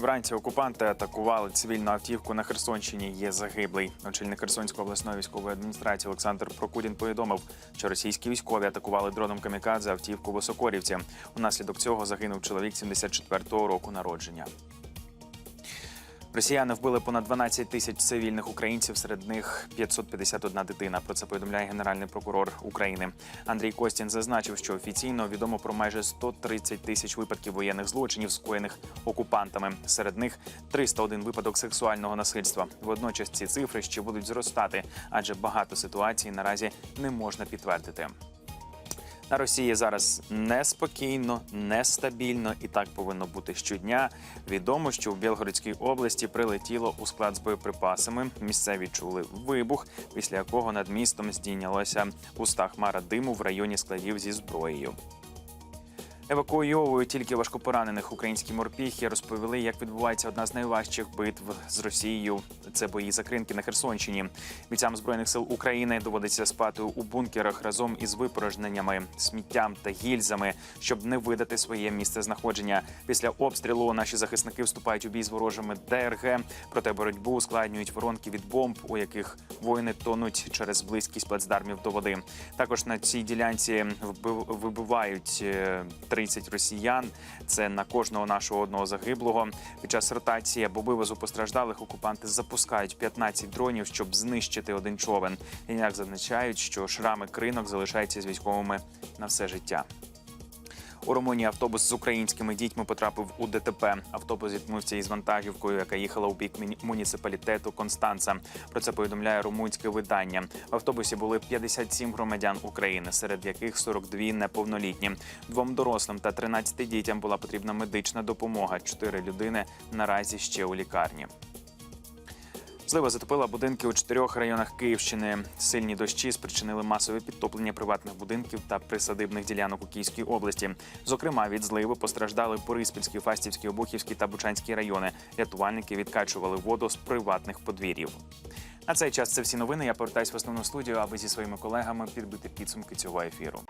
Вранці окупанти атакували цивільну автівку на Херсонщині. Є загиблий. Очільник Херсонської обласної військової адміністрації Олександр Прокудін повідомив, що російські військові атакували дроном камікадзе автівку в Осокорівці. Унаслідок цього загинув чоловік 74-го року народження. Росіяни вбили понад 12 тисяч цивільних українців, серед них 551 дитина. Про це повідомляє генеральний прокурор України. Андрій Костін зазначив, що офіційно відомо про майже 130 тисяч випадків воєнних злочинів, скоєних окупантами. Серед них 301 випадок сексуального насильства. Водночас ці цифри ще будуть зростати, адже багато ситуацій наразі не можна підтвердити. На Росії зараз неспокійно, нестабільно і так повинно бути щодня. Відомо, що в Білгородській області прилетіло у склад з боєприпасами. Місцеві чули вибух, після якого над містом здійнялося уста хмара диму в районі складів зі зброєю. Евакуйовують тільки важкопоранених українські морпіхи. Розповіли, як відбувається одна з найважчих битв з Росією. Це бої за кринки на Херсонщині. Бійцям збройних сил України доводиться спати у бункерах разом із випорожненнями, сміттям та гільзами, щоб не видати своє місце знаходження. Після обстрілу наші захисники вступають у бій з ворожими ДРГ. Проте боротьбу ускладнюють воронки від бомб, у яких воїни тонуть через близькість плацдармів до води. Також на цій ділянці вибивають е, 30 росіян. Це на кожного нашого одного загиблого. Під час ротації або вивозу постраждалих окупанти запускають 15 дронів, щоб знищити один човен. І як зазначають, що шрами кринок залишаються з військовими на все життя. У Румунії автобус з українськими дітьми потрапив у ДТП. Автобус зіткнувся із вантажівкою, яка їхала у бік муніципалітету Констанца. Про це повідомляє румунське видання. В автобусі були 57 громадян України, серед яких 42 неповнолітні. Двом дорослим та 13 дітям була потрібна медична допомога. Чотири людини наразі ще у лікарні. Злива затопила будинки у чотирьох районах Київщини. Сильні дощі спричинили масове підтоплення приватних будинків та присадибних ділянок у Київській області. Зокрема, від зливи постраждали Бориспільський, Фастівський, Обухівський та Бучанський райони. Рятувальники відкачували воду з приватних подвір'їв. На цей час це всі новини. Я повертаюсь в основну студію, аби зі своїми колегами підбити підсумки цього ефіру.